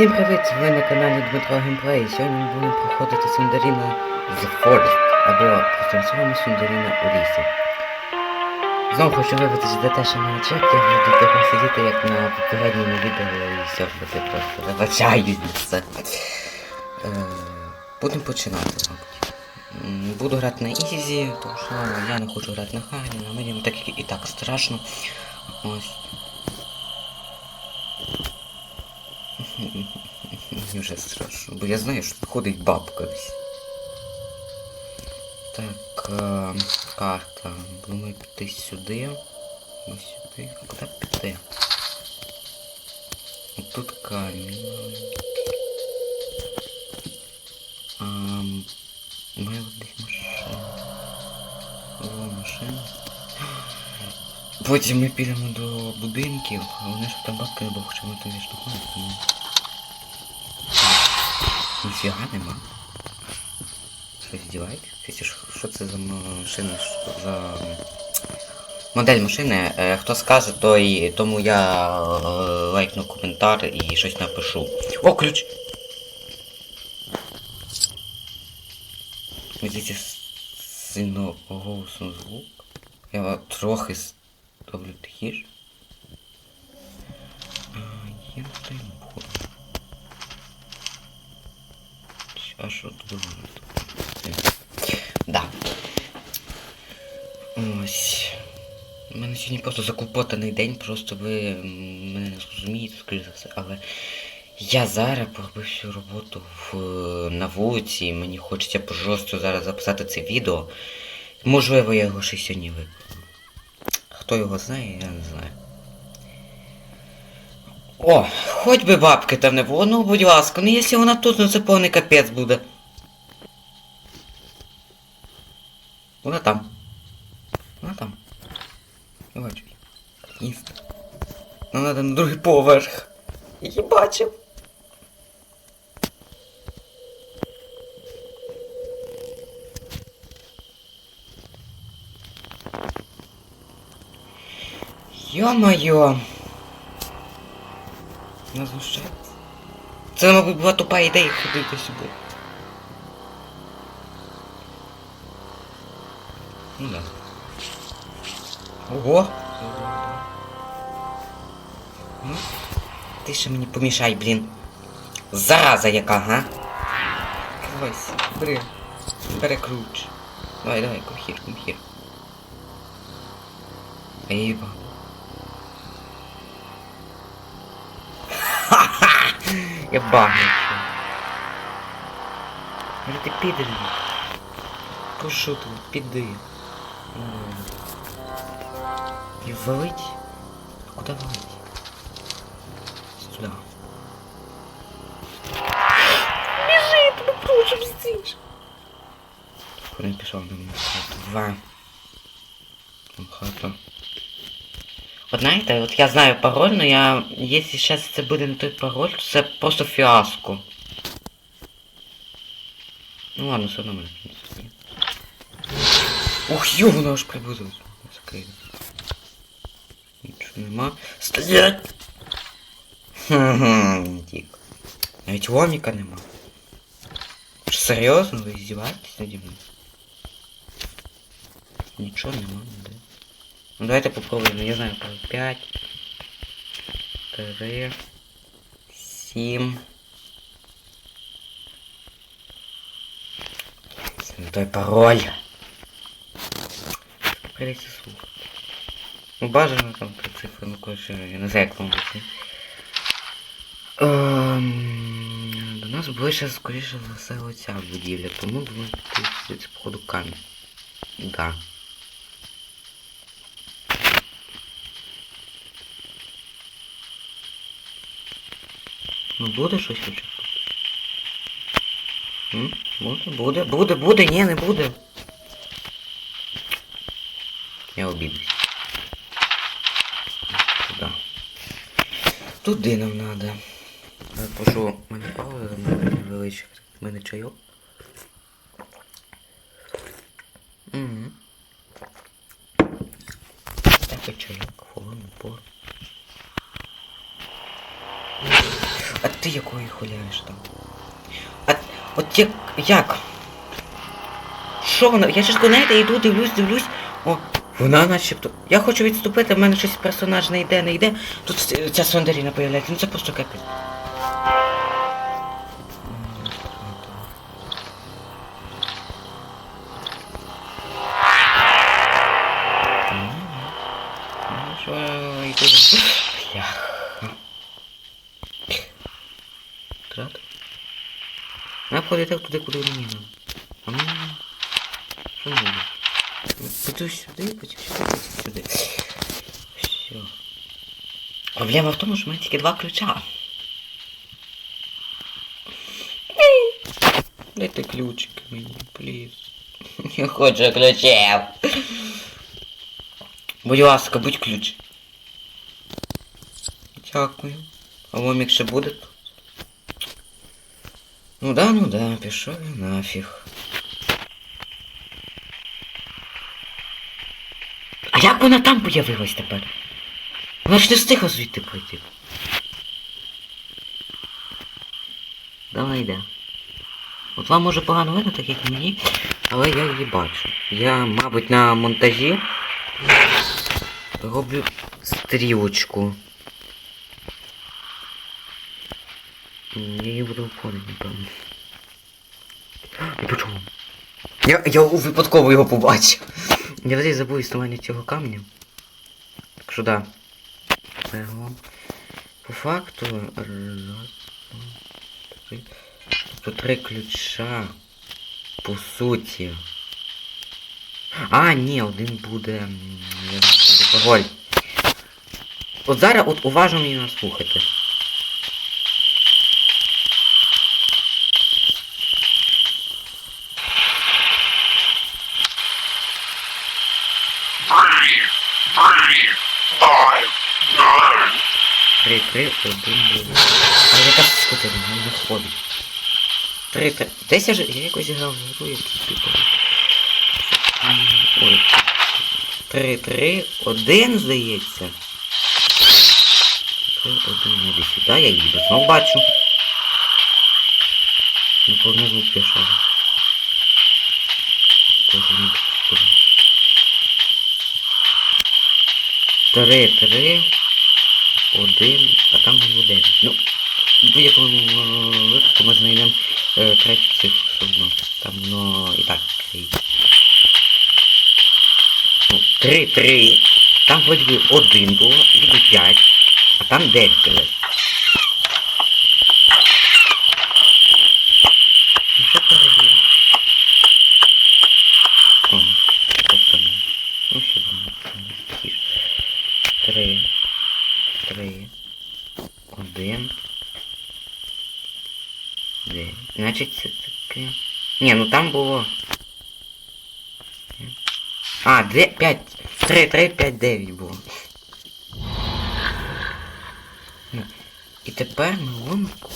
Всім привіт! Ви на каналі Дмитро Геймплей. Сьогодні ми будемо проходити Сундаріна The Forest або потенціально Сундаріна у лісі. Знову хочу вибратися за те, що на чек, я буду тепер сидіти як на попередньому відео і серфити просто. Вибачаю це. Е, Будемо починати, мабуть. Буду грати на Ізі, тому що я не хочу грати на Хані, на мені так і так страшно. Ось. Мені вже страшно, бо я знаю, що ходить бабка десь. Так, е, карта. Думаю піти сюди. Ось сюди. А куди піти? Тут камінь. Має от десь машина. О, машина. Потім ми підемо до будинків, а вони ж там бабки не чому там відштовхнуть, тому... Ніфіга нема. Що здіваєтесь? Це Що це за машина? Що за модель машини? Е, Хто скаже, той тому я е, лайкну коментар і щось напишу. О, ключ! Видите, сильно голосно звук. Я трохи ставлю тихіше. Я не А тут було? Да. Ось. У мене сьогодні просто заклопотаний день, просто ви мене не зрозумієте, скоріше за все, але я зараз поробив всю роботу в, на вулиці, і мені хочеться просто зараз записати це відео. Можливо, я його ще сьогодні викладу. Хто його знає, я не знаю. О, хоч би бабки там не було, ну будь ласка, ну якщо вона тут, ну це повний капець буде. Вона там. Вона там. Я бачу. Їсти. Нам треба на другий поверх. Її бачив. Йо-моє. Не знущається. Це, мабуть, була тупа ідея ходити сюди. Ну да. Ого! Ну, ти ще мені помішай, блін. Зараза яка, га? Ось, бери. Перекруч. Давай, давай, кухір, кухір. Ейба. Я багнувся. Може ти підеш? Прошу тебе, піди. І валить? Куда валить? Сюда. Біжи, тебе прошу, бздиш. Він пішов до мене. Два. Там хата. От знаєте, от я знаю пароль, но я... Якщо зараз це буде не той пароль, то це просто фіаско. Ну ладно, все одно мене. Ух, ё, вона аж приблизилась. Закриє. Нічого нема. Стоять! Хм, тік. Навіть ломіка нема. Що, серйозно? Ви здіваєтесь наді мною? Нічого нема, ніде. Ну давайте попробуємо, я знаю, там 5, 3, 7. Це не той пароль. Прийдеться слухати. Ну бажано там три цифри, ну коротше, я не знаю, як вам бути. До нас ближче, скоріше за все, оця будівля, тому думаю, тут походу камінь. Да. Ну буде щось хоча б тут? Буде, буде, буде, буде, ні, не буде. Я обідусь. Туди. Туди нам надо. Я Прошу, мене пауза, невеличка. В мене чайок. Угу. Так, чайок, хвилину, пору. А ти якої хуляєш там? А от як. як? Що вона? Я чесно знаєте, йду, дивлюсь, дивлюсь. О, вона начебто. Я хочу відступити, в мене щось персонаж не йде, не йде. Тут ця Сондаріна появляється, ну це просто капець. Що йду. Бляха. Трат. Так туди, куди мені треба. А мені... Що мені? Піду сюди, потім сюди, потім сюди. Все. Проблема в тому, що в мене тільки два ключа. Дайте ключик мені, пліз. Не хочу ключів. Будь ласка, будь ключ. Дякую. А ломік ще буде тут? Ну да, ну да, пішов я нафіг. А як вона там появилась тепер? Вона ж не встигла звідти пройти. Давай йде. От вам може погано видно, так як мені, але я її бачу. Я, мабуть, на монтажі роблю стрілочку. Буду входити, напевно. Я почув. Я, я випадково його побачив. Я взагалі забув існування цього камня. Так що да. Його. По факту. Раз, два, три. Тобто три ключа. По суті. А, ні, один буде. Пароль. От зараз от уважно мені слухайте. Three, three, five, nine. Три, три, один, буде. А яка скотина, не виходить. Три, три. Десь я ж я якось грав в гру, який типу. Ой. Три, три, один, здається. Три, один, не сюди, я їду. Знов бачу. Не повний звук пішов. Тоже не 3, 3, 1, а там було 9. Ну, в будь-якому випадку ми знайдемо е, третю цифру все одно. Там воно і так. Ну, 3, 3. Там хоч би 1 було, і 5, а там 9 було. Значить це таке. Ні, ну там було. А, дві, п'ять. Три, три, п'ять, дев'ять було. Ну, І тепер ми ломику.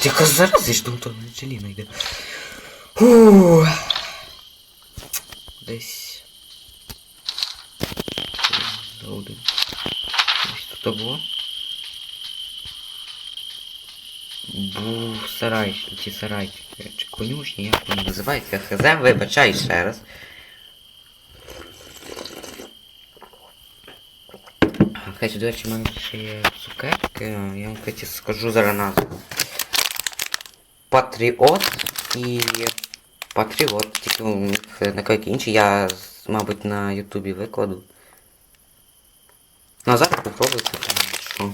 Тільки зараз думаю, то Анджеліна йде. Фу. Десь. Ось тут було. Був сарай, ці сарайчики, чи конюшні, як вони називаються, хз, вибачай ще раз. Кстати, до речі, в мене ще є цукерки, я вам, кстати, скажу зараз назву. Патріот і Патріот, тільки у них на койки інші, я, мабуть, на ютубі викладу. А зараз попробуйте, що...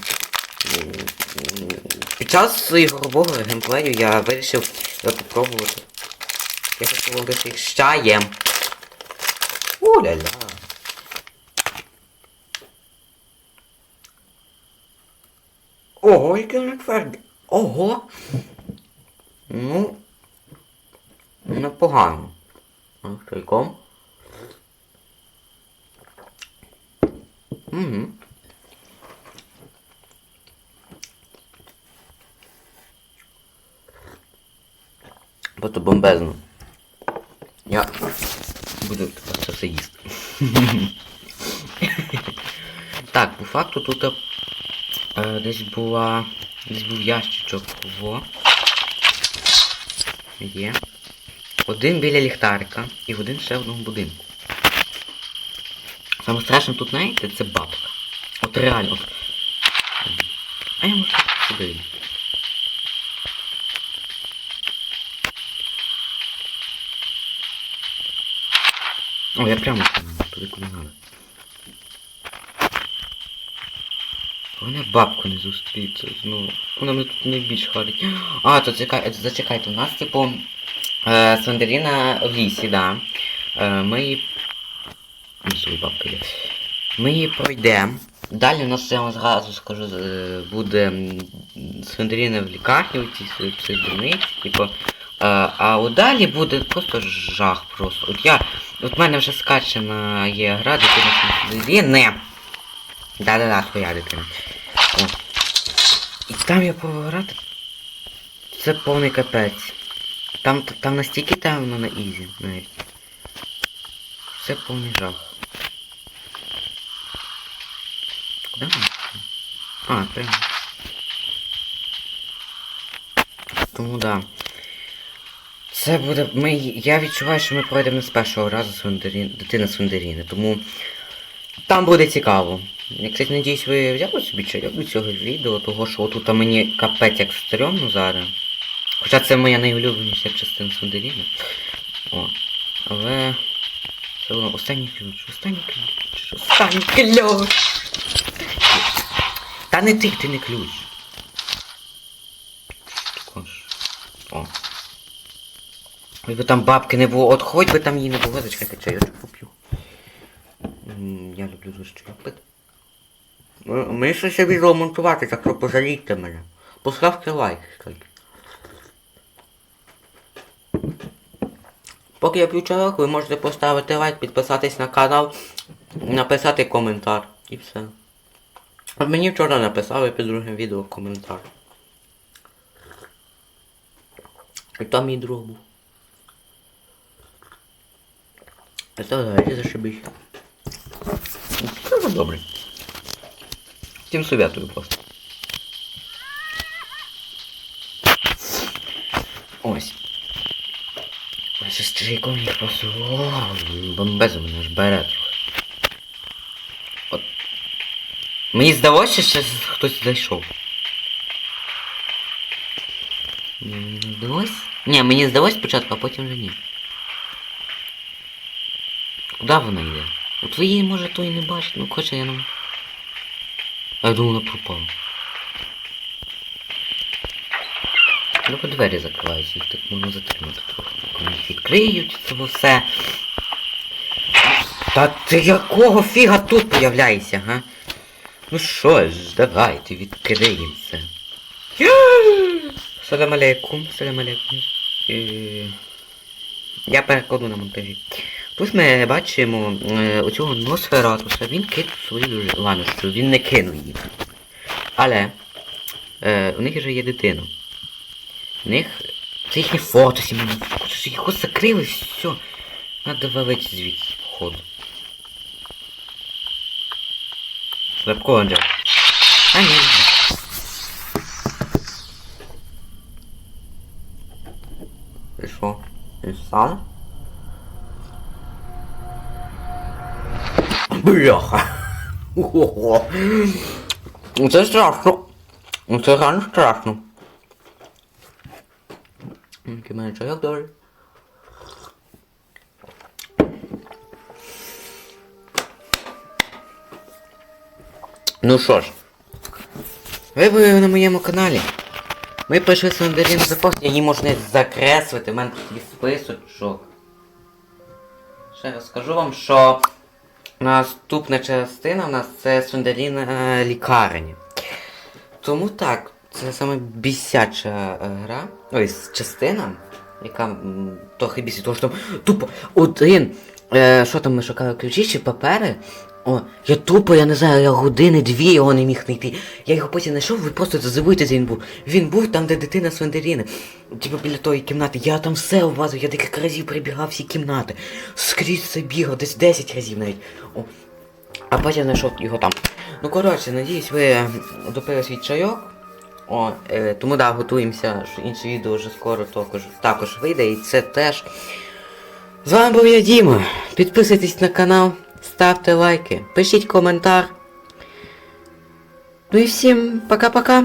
Під час ігрового геймплею я вирішив попробувати. Я хочу робити їх з чаєм. О-ля-ля. Ого, який вони тверді. Ого. Ну. Непогано. Чайком. Угу. Просто бомбезно. Я буду тепер це все їсти. так, по факту тут е, десь була Десь був ящичок. Во. Є. Один біля ліхтарика і один ще в одному будинку. Саме страшне тут, знаєте, це бабка. От реально. От. А я можу сюди. О, я прямо туди куди надо. Вона бабку не зустріться знову. Вона мене тут найбільш харить. А, то чекай, зачекайте, у нас типу е, Свандеріна в лісі, да. Е, ми її. Ну, бабки є. Ми її пройдемо. Далі у нас я вам зразу скажу, е, буде м, Свандеріна в лікарні, у цій психдурниці, типу. Е, а от далі буде просто жах просто. От я. От в мене вже скачана є гра, дитина Свандеріни. Да-да-да, своя дитина. О. І там я пограти. Це повний капець. Там, там настільки темно на ізі навіть. Це повний жах. Куди ми? А, прямо. Тому да. Це буде. Ми. Я відчуваю, що ми пройдемо не з першого разу Свиндерін... дитина Свиндеріни, тому там буде цікаво. Я, кстати, надіюсь, ви взяли собі чайок до цього відео, того що отут мені капець як стрьомно зараз. Хоча це моя найулюбленіша частина Свиндеріни. О. Але... Це воно останній ключ, останній ключ, останній ключ. Та не ти, ти не ключ. Також. О. Ой би там бабки не було, от хоч би там її не було, зачекайте, чайочок поп'ю. Я люблю дуже чайок пити. М- Мені ще ще відео монтувати, так що пожалійте мене. Поставте лайк, тільки. Поки я п'ю чайок, ви можете поставити лайк, підписатись на канал, написати коментар і все. От мені вчора написали під другим відео коментар. І там мій друг був. А це взагалі зашибись. Це вже добре. Всім советую просто. Ось. Ось з чайком їх просто о, бомбезу мене аж бере трохи. От. Мені здалося, що хтось зайшов. М, Не здалось? Ні, мені здалось спочатку, а потім вже ні. Куди вона йде? От ви її може то і не бачите, ну хоча я нам. А я думаю, вона пропала. Ну-ка двері закриваються, їх так можна затримати трохи. Коли їх відкриють, це все. Та ти якого фіга тут появляєшся, га? Ну що ж, давайте відкриємо це. Салам алейкум, салам алейкум. Е, Я перекладу на монтажі. Тут ми бачимо е, оцього Носфератуса, він кинув свою ладно, що він не кинув її. Але е, у них вже є дитина. У них це їхні фото сімейні. Їх закрили, все. Надо валити звідси, походу. Лепко, Анджел. А ні. Ти що? Сам? Бляха. Ого. Ну, Це страшно. Ну, Це реально страшно. Який мене чайок добрий. Ну що ж. Ви були на моєму каналі. Ми пройшли Слендерін запас, я її можна закреслити, в мене тут є списочок. Ще раз скажу вам, що наступна частина у нас це Сундаліна лікарні. Тому так, це саме бісяча е, гра. Ось частина, яка трохи бісить, тому що тупо один. Е, що там ми шукали ключі чи папери? О, я тупо, я не знаю, я години дві його не міг знайти. Я його потім знайшов, ви просто задивуєтеся, він був. Він був там, де дитина Свендеріни. Типу біля тої кімнати. Я там все обвазив, я декілька разів прибігав всі кімнати. Скрізь все бігав, десь 10 разів навіть. О. А потім знайшов його там. Ну коротше, надіюсь, ви допили свій чайок. О, е, тому да, готуємося, що інше відео вже скоро також, також вийде, і це теж. З вами був я Діма. Підписуйтесь на канал, ставте лайки, пишіть коментар. Ну і всім пока-пока.